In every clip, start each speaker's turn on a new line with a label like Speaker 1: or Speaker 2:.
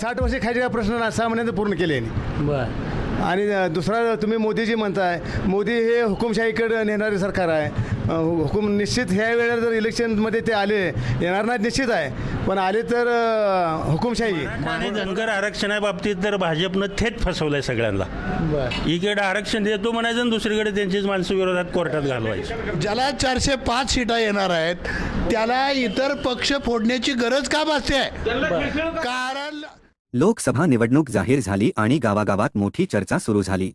Speaker 1: साठ वर्षे खायचे प्रश्न ना सहा महिन्यात पूर्ण केले यांनी.
Speaker 2: बर.
Speaker 1: आणि दुसरा तुम्ही मोदीजी म्हणताय मोदी हे हुकुमशाहीकडे नेणारे सरकार आहे. हुकुम निश्चित ह्या वेळेला जर इलेक्शनमध्ये ते आले येणार नाहीत निश्चित आहे. पण आले तर हुकुमशाही.
Speaker 3: आणि धनगर आरक्षणाबाबतीत तर भाजपनं थेट फसवलंय सगळ्यांना.
Speaker 2: बर.
Speaker 3: इकडे आरक्षण देतो म्हणायचं आणि दुसरीकडे त्यांचीच माणसं विरोधात कोर्टात घालवायची.
Speaker 4: ज्याला चारशे पाच सीटा येणार आहेत त्याला इतर पक्ष फोडण्याची गरज का भासते कारण
Speaker 5: लोकसभा निवडणूक जाहीर झाली आणि गावागावात मोठी चर्चा सुरू झाली.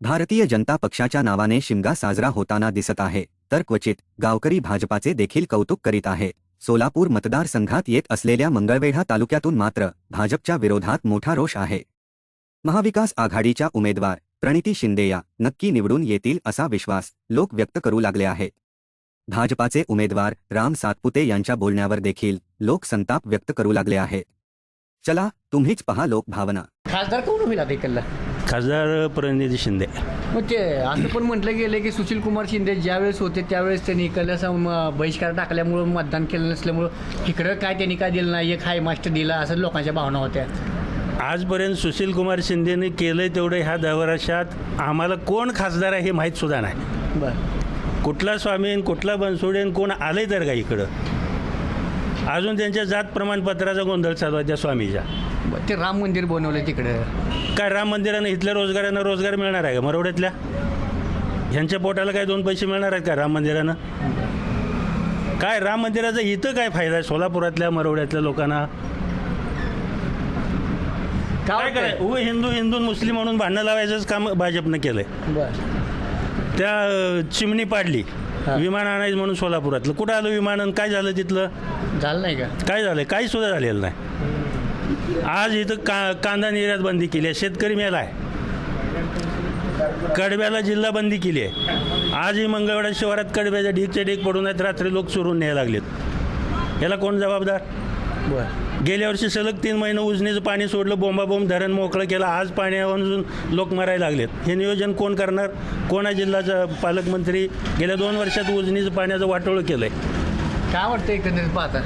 Speaker 5: भारतीय जनता पक्षाच्या नावाने शिमगा साजरा होताना दिसत आहे तर क्वचित गावकरी भाजपाचे देखील कौतुक करीत आहे. सोलापूर मतदारसंघात येत असलेल्या मंगळवेढा तालुक्यातून मात्र भाजपच्या विरोधात मोठा रोष आहे. महाविकास आघाडीच्या उमेदवार प्रणिती शिंदेया नक्की निवडून येतील असा विश्वास लोक व्यक्त करू लागले आहे. भाजपाचे उमेदवार राम सातपुते यांच्या बोलण्यावर देखील लोक संताप व्यक्त करू लागले आहे. चला तुम्हीच पहा लोकभावना.
Speaker 2: खासदार कोण होईल आता इकडला?
Speaker 3: खासदार प्रणिती शिंदे.
Speaker 2: मग ते असं पण म्हटलं गेलं की सुशील कुमार शिंदे ज्यावेळेस होते त्यावेळेस त्यांनी इकडल्याचा म- बहिष्कार टाकल्यामुळं मतदान केलं नसल्यामुळं इकडं काय त्यांनी काय दिलं नाही एक हाय मास्टर दिला असं लोकांच्या भावना होत्या.
Speaker 3: आजपर्यंत सुशील कुमार शिंदेने केलंय तेवढं ह्या दहा वर्षात आम्हाला कोण खासदार आहे हे माहीत सुद्धा नाही.
Speaker 2: बर.
Speaker 3: कुठला स्वामी आणि कुठला बनसोडे आणि कोण आलंय तर का इकडं? अजून त्यांच्या जात प्रमाणपत्राचा गोंधळ चालू आहे त्या स्वामीच्या
Speaker 2: ते राम मंदिर बनवलं तिकडं.
Speaker 3: काय राम मंदिरानं इथल्या रोजगारांना रोजगार मिळणार आहे का? मरवड्यातल्या ह्यांच्या पोटाला काय दोन पैसे मिळणार आहेत का राम मंदिरानं? काय राम मंदिराचा इथं काय फायदा आहे? सोलापुरातल्या मरवड्यातल्या लोकांना? काय काय उग हिंदू हिंदू मुस्लिम म्हणून भांडणं लावायचंच काम भाजपनं केलंय. त्या चिमणी पाडली. विमान आणायचं म्हणून सोलापुरातलं. कुठं आलं विमान आणि काय झालं तिथलं?
Speaker 2: झालं नाही का?
Speaker 3: काय झालं? काही सुद्धा झालेलं नाही. आज इथं का कांदा निर्यात बंदी केली आहे. शेतकरी मेला आहे. कडब्याला जिल्हा बंदी केली आहे. आजही मंगळवेढा शहरात कडब्याच्या ढीकचे ढीक पडून आहेत. रात्री लोक चोरून न्यायला लागलेत. याला कोण जबाबदार?
Speaker 2: बर.
Speaker 3: गेल्या वर्षी सलग तीन महिने उजनीचं पाणी सोडलं बोंबाबोंब धरण मोकळं केलं आज पाण्यावरून लोक मरायला लागलेत. हे नियोजन कोण करणार? कोणा जिल्ह्याचा पालकमंत्री? गेल्या दोन वर्षात उजनीचं पाण्याचं वाटोळं केलं आहे
Speaker 2: काय वाटतं एकंदरीत पाहता?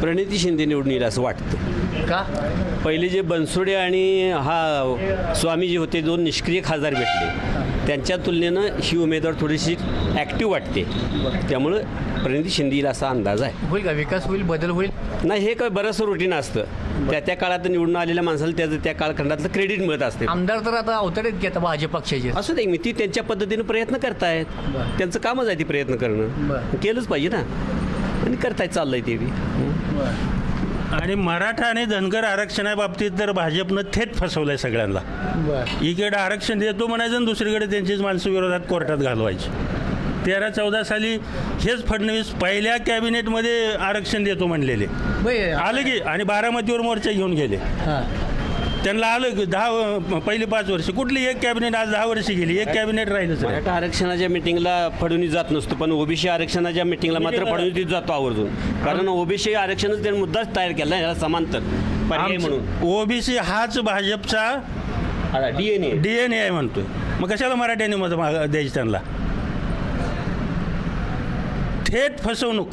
Speaker 6: प्रणिती शिंदे निवडून येईल असं वाटतं.
Speaker 2: का?
Speaker 6: पहिले जे बनसोडे आणि हा स्वामीजी होते दोन निष्क्रिय खासदार भेटले. त्यांच्या तुलनेनं ही उमेदवार थोडीशी ॲक्टिव्ह वाटते. त्यामुळं प्रणिती शिंदे येईल असा अंदाज आहे.
Speaker 2: होईल का? विकास होईल बदल होईल?
Speaker 6: नाही हे काय बरंचसं रुटीन असतं. त्या त्या काळात निवडून आलेल्या माणसाला त्याचं त्या कालखंडातलं क्रेडिट मिळत असते.
Speaker 2: आमदार तर आता अवतरेत की आता भाजप पक्षाचे?
Speaker 6: असू दे मी ती त्यांच्या पद्धतीनं प्रयत्न करतायत. त्यांचं कामच आहे ती प्रयत्न करणं. केलंच पाहिजे ना. आणि करतायत चाललंय ते बी.
Speaker 3: आणि मराठा आणि धनगर आरक्षणाबाबतीत तर भाजपनं थेट फसवलंय सगळ्यांना. इकडे आरक्षण देतो म्हणायचं आणि दुसरीकडे त्यांचीच माणसं विरोधात कोर्टात घालवायची. तेरा चौदा साली हेच फडणवीस पहिल्या कॅबिनेटमध्ये आरक्षण देतो म्हणलेले. आलं की आणि बारामतीवर मोर्चा घेऊन गेले.
Speaker 2: हां.
Speaker 3: त्यांना आलं की दहा पहिली पाच वर्ष. कुठली एक कॅबिनेट आज दहा वर्ष गेली एक कॅबिनेट नाही.
Speaker 6: मराठा आरक्षणाच्या मिटिंगला फडणवीस जात नसतो पण ओबीसी आरक्षणाच्या मिटिंगला मात्र फडणवीस जातो. आवर्जून. कारण ओबीसी आरक्षणच त्यांनी मुद्दाच तयार केला याला समांतर. पर्याय म्हणून.
Speaker 3: ओबीसी हाच भाजपचा
Speaker 6: डीएनए
Speaker 3: डी एन ए आहे म्हणतोय. मग कशाला मराठ्यांनी मत द्यायची त्यांना? थेट फसवणूक.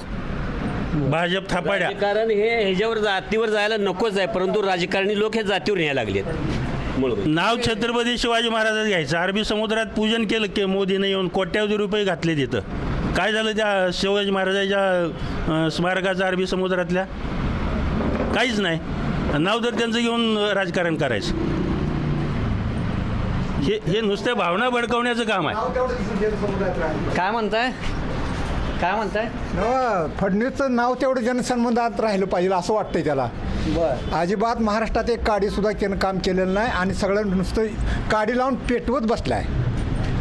Speaker 3: भाजप थापाड्या.
Speaker 6: कारण हे ह्याच्यावर जातीवर जायला नकोच आहे परंतु राजकारणी लोक हे जातीवर न्यायला लागलेत.
Speaker 3: नाव छत्रपती शिवाजी महाराजांचं घ्यायचं. अरबी समुद्रात पूजन केलं की मोदीने येऊन कोट्यावधी रुपये घातले तिथं. काय झालं त्या शिवाजी महाराजाच्या स्मारकाचं अरबी समुद्रातल्या? काहीच नाही. नाव तर त्यांचं घेऊन राजकारण करायचं. हे हे नुसत्या भावना भडकवण्याचं काम आहे.
Speaker 2: काय म्हणताय? काय म्हणताय?
Speaker 7: नवा फडणवीसचं नाव तेवढं जनसंबंधात राहिलं पाहिजे असं वाटतंय त्याला.
Speaker 2: बर.
Speaker 7: अजिबात महाराष्ट्रात एक काडी सुद्धा त्यानं काम केलेलं नाही आणि सगळं नुसतं काडी लावून पेटवत बसलाय.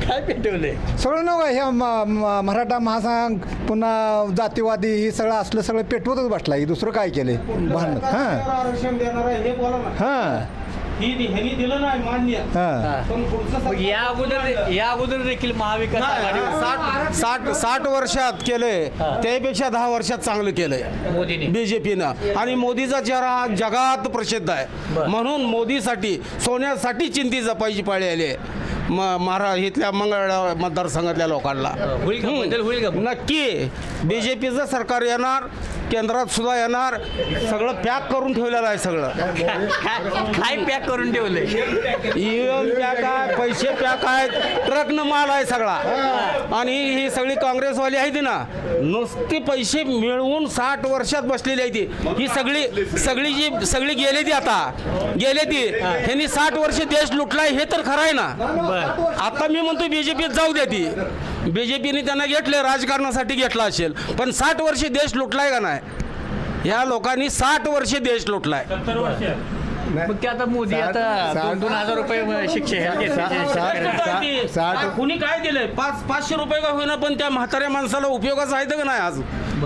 Speaker 2: काय पेटवले
Speaker 7: सगळं नव हे म- म- मराठा महासंघ पुन्हा जातीवादी हे सगळं असलं सगळं पेटवतच बसलाय. दुसरं काय केलंय? भांडण. हां
Speaker 1: आरक्षण देणार आहे हे बोला ना
Speaker 7: हां.
Speaker 1: ही. ह्यांनी दिलं नाही मान्य.
Speaker 7: हां.
Speaker 1: पण पुढचं
Speaker 2: मग या अगोदर या अगोदर देखील महाविकास आघाडी
Speaker 8: साठ साठ साठ वर्षात केलंय. त्यापेक्षा दहा वर्षात चांगलं केलंय.
Speaker 2: मोदीने.
Speaker 8: बीजेपीनं. आणि मोदीचा चेहरा जगात प्रसिद्ध आहे. म्हणून मोदीसाठी सोन्यासाठी चिंती जपायची पाळी आली आहे. म- महारा इथल्या मंगळ मतदारसंघातल्या लोकांना.
Speaker 2: होईल का? बदल होईल का?
Speaker 8: नक्की. बी जे पीचं सरकार येणार. केंद्रात सुद्धा येणार. सगळं पॅक करून ठेवलेलं आहे सगळं.
Speaker 2: काय पॅक करून ठेवलंय?
Speaker 8: ईएम पॅक आहे पैसे पॅक आहेत ट्रकनं माल आहे सगळा. आणि ही सगळी काँग्रेसवाली आहे ना नुसती पैसे मिळवून साठ वर्षात बसलेली आहे ती. ही सगळी सगळी जी सगळी गेले ती आता. गेले ती. ह्यांनी साठ वर्ष देश लुटलाय हे तर खरं आहे ना. आता मी म्हणतो बीजेपीत जाऊ द्या ती. बीजेपीने त्यांना घेतले राजकारणासाठी घेतला असेल. पण साठ वर्ष देश लुटलाय का नाही? ह्या लोकांनी साठ वर्ष देश लुटलाय.
Speaker 2: मग ते आता मोदी आता दोन दोन हजार रुपये शिक्षे हे
Speaker 1: साठ-
Speaker 8: कुणी काय दिलंय पाच पाचशे रुपये का होईना पण त्या म्हाताऱ्या माणसाला उपयोगाचं आहे का नाही आज?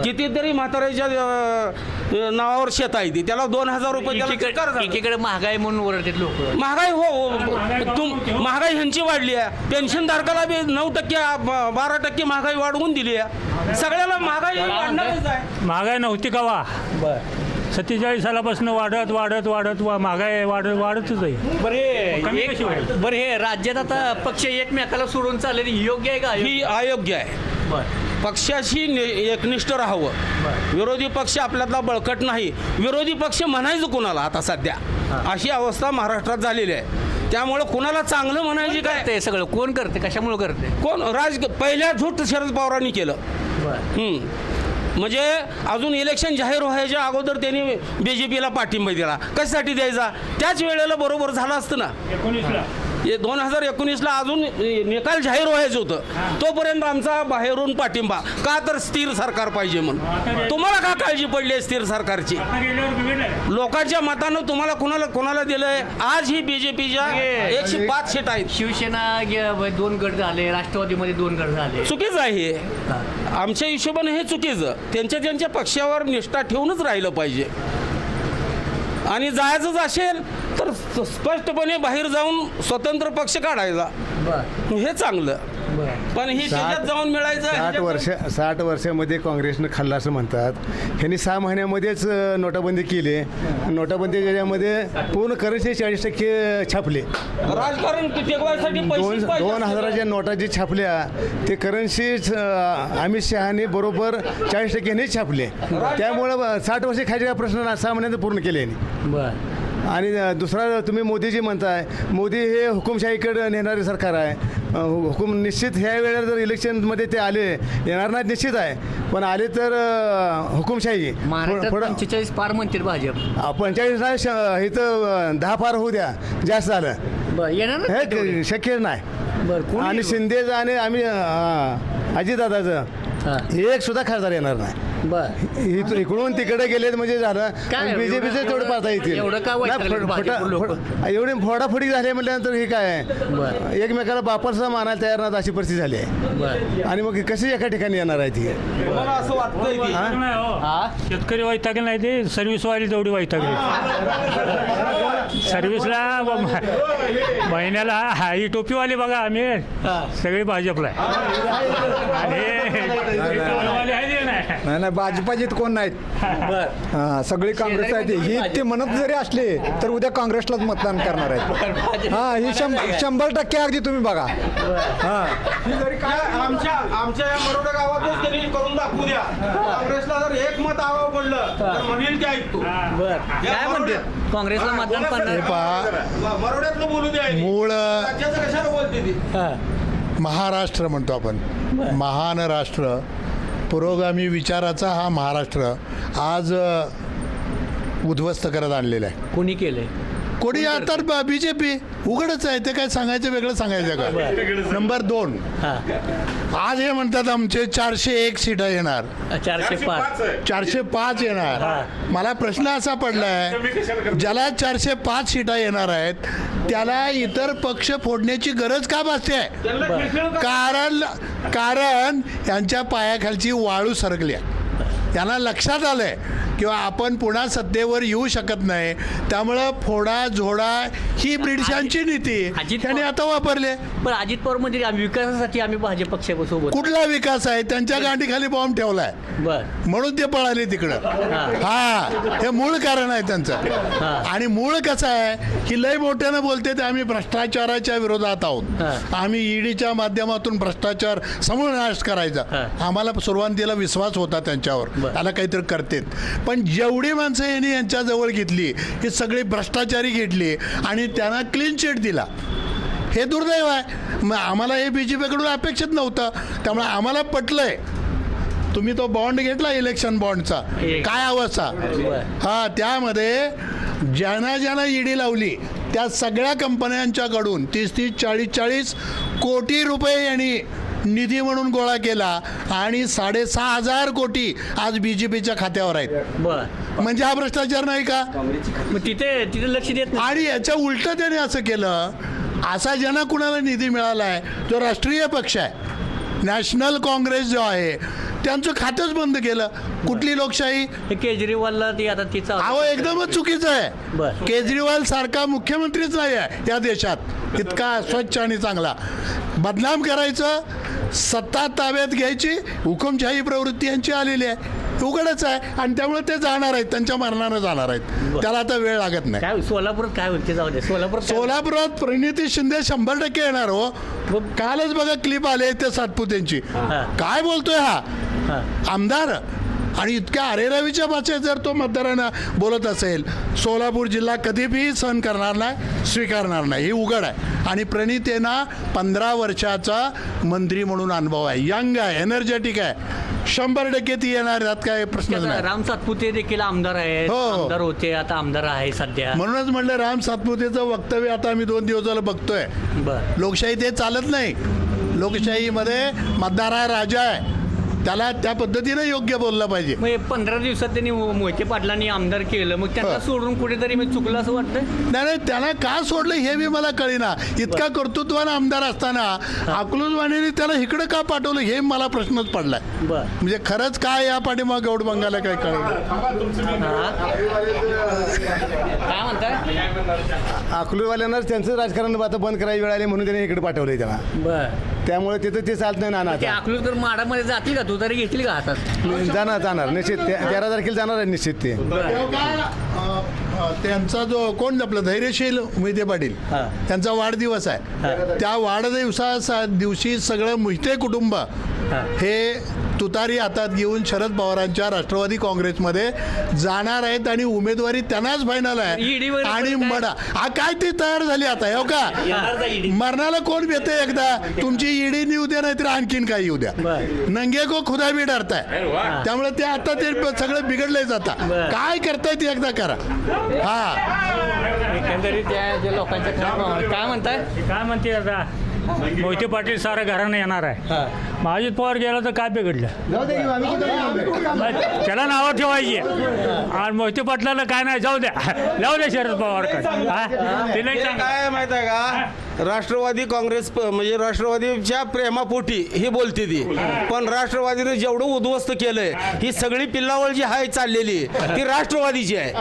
Speaker 8: कितीतरी म्हाताऱ्याच्या अं, नावावर शेत आहे ती. त्याला दोन हजार रुपये त्याला चिकार झालं.
Speaker 2: एकीकडे महागाई म्हणून ओरडतात लोक.
Speaker 8: महागाई हो हो. तुम महागाई ह्यांची वाढली आहे. पेन्शनधारकाला बी नऊ टक्के ब- बारा टक्के महागाई वाढवून दिली आहे. सगळ्याला महागाई वाढणारच आहे.
Speaker 9: महागाई नव्हती का वा सत्तेचाळीस सालापासून वाढत वाढत वाढत वा महागाई वाढत वाढतच आहे.
Speaker 2: बरे
Speaker 9: कमी कशी होईल?
Speaker 2: बरं हे राज्यात आता पक्ष एकमेकाला सोडून चालले ही योग्य आहे का?
Speaker 8: ही अयोग्य आहे.
Speaker 2: बरं.
Speaker 8: पक्षाशी नि- एकनिष्ठ राहावं. विरोधी पक्ष आपल्यातला बळकट नाही. विरोधी पक्ष म्हणायचं कुणाला आता सध्या? अशी अवस्था महाराष्ट्रात झालेली आहे. त्यामुळे कुणाला चांगलं म्हणायची काय?
Speaker 2: ते सगळं? कोण करते? कशामुळे करते?
Speaker 8: कोण? राज पहिल्या झूट शरद पवारांनी केलं. हम्म. म्हणजे अजून इलेक्शन जाहीर व्हायच्या अगोदर त्यांनी बी जे पीला पाठिंबा दिला. कशासाठी द्यायचा? त्याच वेळेला बरोबर झालं असतं ना.
Speaker 9: एकोणीसला.
Speaker 8: दोन हजार एकोणीसला अजून निकाल जाहीर व्हायचं होतं. तोपर्यंत आमचा बाहेरून पाठिंबा. का तर स्थिर सरकार पाहिजे म्हणून. तुम्हाला का काळजी पडली आहे स्थिर सरकारची? लोकांच्या मतानं तुम्हाला कुणाला कुणाला दिलंय? आज ही बीजेपीच्या एकशे पाच सीट आहेत.
Speaker 2: शिवसेना दोन गट झाले राष्ट्रवादीमध्ये दोन गट झाले.
Speaker 8: चुकीचं आहे हे. आमच्या हिशोबाने हे चुकीचं. त्यांच्या त्यांच्या पक्षावर निष्ठा ठेवूनच राहिलं पाहिजे. आणि जायचंच असेल तर स्पष्टपणे बाहेर जाऊन स्वतंत्र पक्ष काढायचा. हे चांगलं. पण ही त्याच्यात जाऊन मिळायचं
Speaker 1: साठ वर्ष साठ वर्षामध्ये काँग्रेसनं खाल्लं असं म्हणतात. ह्यांनी सहा महिन्यामध्येच नोटाबंदी केली. नोटाबंदी ज्याच्यामध्ये पूर्ण करन्सी चाळीस टक्के छापले.
Speaker 8: राजकारण
Speaker 1: दोन दोन. हजाराच्या नोटा जी छापल्या ते करन्सी अमित शहाने बरोबर चाळीस टक्क्याने छापले. त्यामुळं साठ वर्ष खायचे प्रश्न सहा महिन्यात पूर्ण केले यांनी.
Speaker 2: बरं.
Speaker 1: आणि दुसरा तुम्ही मोदीजी म्हणताय मोदी हे हुकुमशाहीकडे नेणारे सरकार आहे. हुकुम निश्चित ह्या वेळेला जर इलेक्शनमध्ये ते आले येणार नाहीत निश्चित आहे. पण आले तर हुकुमशाही.
Speaker 2: पंचेचाळीस पार म्हणतील भाजप.
Speaker 1: पंचेचाळीस नाही इथं अ, दहा पार होऊ द्या. जास्त झालं.
Speaker 2: येणार
Speaker 1: हे शक्य नाही. आणि? शिंदेचं आणि आम्ही अजितदादाचं.
Speaker 2: हा.
Speaker 1: एक सुद्धा खासदार येणार नाही.
Speaker 2: बरं.
Speaker 1: इकडून तिकडे गेलेत म्हणजे झालं.
Speaker 2: काय
Speaker 1: बीजेपीचे
Speaker 2: एवढं-
Speaker 1: तेवढं पाहता येतील.
Speaker 2: एवढं का वाईट
Speaker 1: नाही,
Speaker 2: लोकं?
Speaker 1: फोडाफोडी झाली म्हटल्यानंतर हे काय आहे? एकमेकाला बापाचा मानायला तयार नाही अशी परिस्थिती झाली आहे.
Speaker 2: बरं.
Speaker 1: आणि मग कशी एका ठिकाणी येणार आहे ती
Speaker 8: मला असं वाटतंय की
Speaker 1: हा?
Speaker 9: नाही शेतकरी वैतागले नाही ते सर्व्हिसवाली तेवढी वैतागली. सर्व्हिसला महिन्याला हा ही टोपीवाली बघा आम्ही. सगळी भाजपला आहे. आणि हे टोपीवाली आहे ते नाही?
Speaker 7: नाही नाही भाजपाजीत कोण नाहीत?
Speaker 2: बरं.
Speaker 7: हा, सगळी काँग्रेस आहे ते ही ते म्हणत जरी असले तर उद्या काँग्रेसलाच मतदान करणार आहेत. हा ही शंभर शंभर टक्के अगदी तुम्ही बघा. हा.
Speaker 8: आमच्या आमच्या या मरोडा गावातच त्यांनी करून दाखवू द्या. एक पडलं तर म्हणेल की ऐकतो.
Speaker 2: बरं. काय म्हणते? काँग्रेसला मतदान
Speaker 4: पहा.
Speaker 8: मरोड्यातलं बोलू द्या
Speaker 4: मूळ
Speaker 8: राज्याचं कशाला बोलते ती?
Speaker 2: हा.
Speaker 4: महाराष्ट्र म्हणतो आपण. महान राष्ट्र. पुरोगामी विचाराचा हा महाराष्ट्र आज अ, उद्ध्वस्त करत आणलेला आहे.
Speaker 2: कोणी केलंय?
Speaker 4: कोणी आता बी जे पी उघडच आहे ते काय सांगायचं वेगळं सांगायचं का? नंबर दोन.
Speaker 2: हा.
Speaker 4: आज हे म्हणतात आमचे चारशे एक सीटा येणार.
Speaker 2: चारशे पाच
Speaker 4: चारशे पाच येणार. मला प्रश्न असा पडलाय ज्याला चारशे पाच सीटा येणार आहेत त्याला इतर पक्ष फोडण्याची गरज का भासते? कारण कारण यांच्या पायाखालची वाळू सरकल्या. यांना लक्षात आलं आहे किंवा आपण पुन्हा सत्तेवर येऊ शकत नाही. त्यामुळं फोडा झोडा ही ब्रिटिशांची नीती.
Speaker 2: अजित
Speaker 4: त्यांनी आता वापरले.
Speaker 2: पण अजित पवार म्हणजे विकासासाठी आम्ही भाजप पक्षासोबत
Speaker 4: कुठला विकास आहे? त्यांच्या गांडीखाली बॉम्ब ठेवलाय. म्हणून ते पळाले तिकडं. हा. हे. मूळ कारण आहे त्यांचं. आणि मूळ कसं आहे? की लय मोठ्यानं बोलते ते आम्ही भ्रष्टाचाराच्या विरोधात आहोत. आम्ही ईडीच्या माध्यमातून भ्रष्टाचार समूळ नाश करायचा. आम्हाला सुरुवातीला विश्वास होता त्यांच्यावर. त्याला काहीतरी करतेत. पण पण जेवढी माणसं यांनी यांच्याजवळ घेतली ही सगळी भ्रष्टाचारी घेतली आणि त्यांना क्लीन चिट दिला. हे दुर्दैव आहे. मग आम्हाला हे बी जे पीकडून अपेक्षित नव्हतं. त्यामुळे आम्हाला पटलं आहे तुम्ही तो बॉन्ड घेतला इलेक्शन बॉन्डचा काय अवस्था? हा त्यामध्ये ज्यांना ज्यांना ईडी लावली त्या सगळ्या कंपन्यांच्याकडून तीस तीस चाळीस चाळीस कोटी रुपये यांनी निधी म्हणून गोळा केला आणि साडेसहा हजार कोटी आज बी जे पीच्या खात्यावर आहेत.
Speaker 2: बर.
Speaker 4: म्हणजे हा भ्रष्टाचार नाही का?
Speaker 2: मग तिथे तिथे लक्ष देत नाही.
Speaker 4: आणि याच्या उलट त्याने असं केलं असा ज्यांना कुणाला निधी मिळाला आहे जो राष्ट्रीय पक्ष आहे नॅशनल काँग्रेस जो आहे त्यांचं खातंच बंद केलं. कुठली लोकशाही?
Speaker 2: हे केजरीवालला ते आता तिचा
Speaker 4: अहो एकदमच चुकीचं आहे.
Speaker 2: बरं.
Speaker 4: केजरीवाल सारखा मुख्यमंत्रीच नाही आहे या देशात. इतका स्वच्छ आणि चांगला. बदनाम करायचं सत्ता ताब्यात घ्यायची हुकुमशाही प्रवृत्ती यांची आलेली आहे. उघडच आहे. आणि त्यामुळे ते जाणार आहेत. त्यांच्या मरणानं जाणार आहेत. त्याला आता वेळ लागत नाही.
Speaker 2: काय सोलापुरात काय होईल? ते जाऊ दे. सोलापुरात
Speaker 4: प्रणिती शिंदे शंभर टक्के येणार हो. कालच बघा क्लिप आले ते सातपुतेंची. काय बोलतोय हा. आमदार आणि इतक्या अरेरावीच्या भाषेत जर तो मतदारांना बोलत असेल सोलापूर जिल्हा कधी बी सहन करणार नाही स्वीकारणार नाही. ही उघड आहे. आणि प्रणितेना पंधरा वर्षाचा मंत्री म्हणून अनुभव आहे. यंग आहे एनर्जेटिक आहे. शंभर टक्के ती येणार यात काय नाही.
Speaker 2: राम सातपुते देखील आमदार आहेत.
Speaker 4: हो.
Speaker 2: आमदार होते आता आमदार आहे सध्या.
Speaker 4: म्हणूनच म्हणलं राम सातपुतेचं वक्तव्य आता आम्ही दोन दिवस झालं बघतोय.
Speaker 2: बर.
Speaker 4: लोकशाही ते चालत नाही. लोकशाहीमध्ये मतदार हा राजा आहे. त्याला त्या पद्धतीनं योग्य बोललं पाहिजे.
Speaker 2: मग हे पंधरा दिवसात त्यांनी मोहिते पाटलांनी आमदार केलं मग त्यांना. सोडून कुठेतरी मी चुकलं असं वाटतं
Speaker 4: नाही नाही त्याला का सोडलं हे बी मला कळेना. इतका कर्तृत्वान आमदार असताना अकलूजवाणीने त्याला इकडं का पाठवलं हे मला प्रश्नच पडलाय.
Speaker 2: बर.
Speaker 4: म्हणजे खरंच काय या पाठीमाग गौड बंगाला काय कळलं
Speaker 2: काय म्हणताय?
Speaker 1: अकलूरवाल्यांनाच त्यांचं राजकारण आता बंद करायची वेळ आली म्हणून त्यांनी इकडे पाठवलंय त्याला.
Speaker 2: बर.
Speaker 1: त्यामुळे तिथं ते चालत नाही ना
Speaker 2: ते
Speaker 1: आता.
Speaker 2: अकलूजकर माडामध्ये जातील का? तू तरी घेतील का हातात?
Speaker 1: जाणार जाणार. निश्चित. ते- तेरा तारखेला जाणार आहे निश्चित ते.
Speaker 4: अ, त्यांचा जो कोण आपलं धैर्यशील मोहिते पाटील.
Speaker 2: हा.
Speaker 4: त्यांचा वाढदिवस आहे. त्या वाढदिवसा दिवशी सगळं मोहिते कुटुंब हे तुतारी हातात घेऊन शरद पवारांच्या राष्ट्रवादी काँग्रेसमध्ये जाणार आहेत आणि उमेदवारी त्यांनाच फायनल आहे. आणि? मडा हा काय ती तयार झाली आता हो का? मरणाला कोण भेटे एकदा? तुमची ईडी येऊ द्या नाहीतर आणखीन काय येऊ द्या. नंगे को खुदा भी डरताय त्यामुळे ते आता ते सगळं बिघडलंय जाता. काय करताय ते एकदा करा. हा.
Speaker 2: एकंदरीत त्या लोकांच्या काय म्हणताय?
Speaker 9: काय म्हणते आता? मोहिते पाटील सारं घरानं येणार आहे.
Speaker 2: हा.
Speaker 9: मग अजित पवार गेला तर काय बिघडलं? मग त्याला नावं ठेवायची. आणि मोहिते पाटलाला काय नाही जाऊ द्या. जाऊ द्या शरद पवारकडे. हा? ते नाही चांगलं.
Speaker 8: काय माहीत आहे का? राष्ट्रवादी काँग्रेस प- म्हणजे राष्ट्रवादीच्या प्रेमापोटी ही बोलते ती. पण राष्ट्रवादीने जेवढं उद्ध्वस्त केलंय ही सगळी पिल्लावळ जी आहे चाललेली ती राष्ट्रवादीची आहे.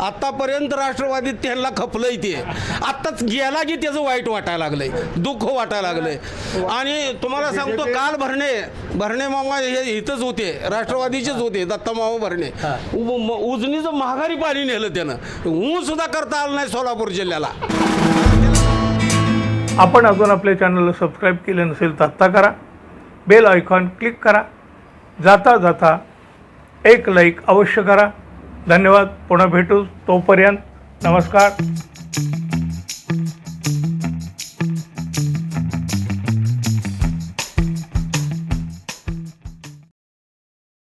Speaker 8: आतापर्यंत राष्ट्रवादीत त्यांना खपलंय ते. आत्ताच गेला की त्याचं वाईट वाटायला लागलंय दुःख वाटायला लागलंय. आणि तुम्हाला सांगतो काल भरणे भरणे मामा हे इथंच होते राष्ट्रवादीचेच होते दत्ता मामा भरणे. उजनीचं महागारी पाणी नेलं त्यानं. ऊन सुद्धा करता आलं नाही सोलापूर जिल्ह्याला.
Speaker 10: आपण अजून आपल्या चॅनलला सबस्क्राईब केले नसेल तर आत्ता करा. बेल आयकॉन क्लिक करा. जाता जाता एक लाईक अवश्य करा. धन्यवाद. पुन्हा भेटू तोपर्यंत. नमस्कार.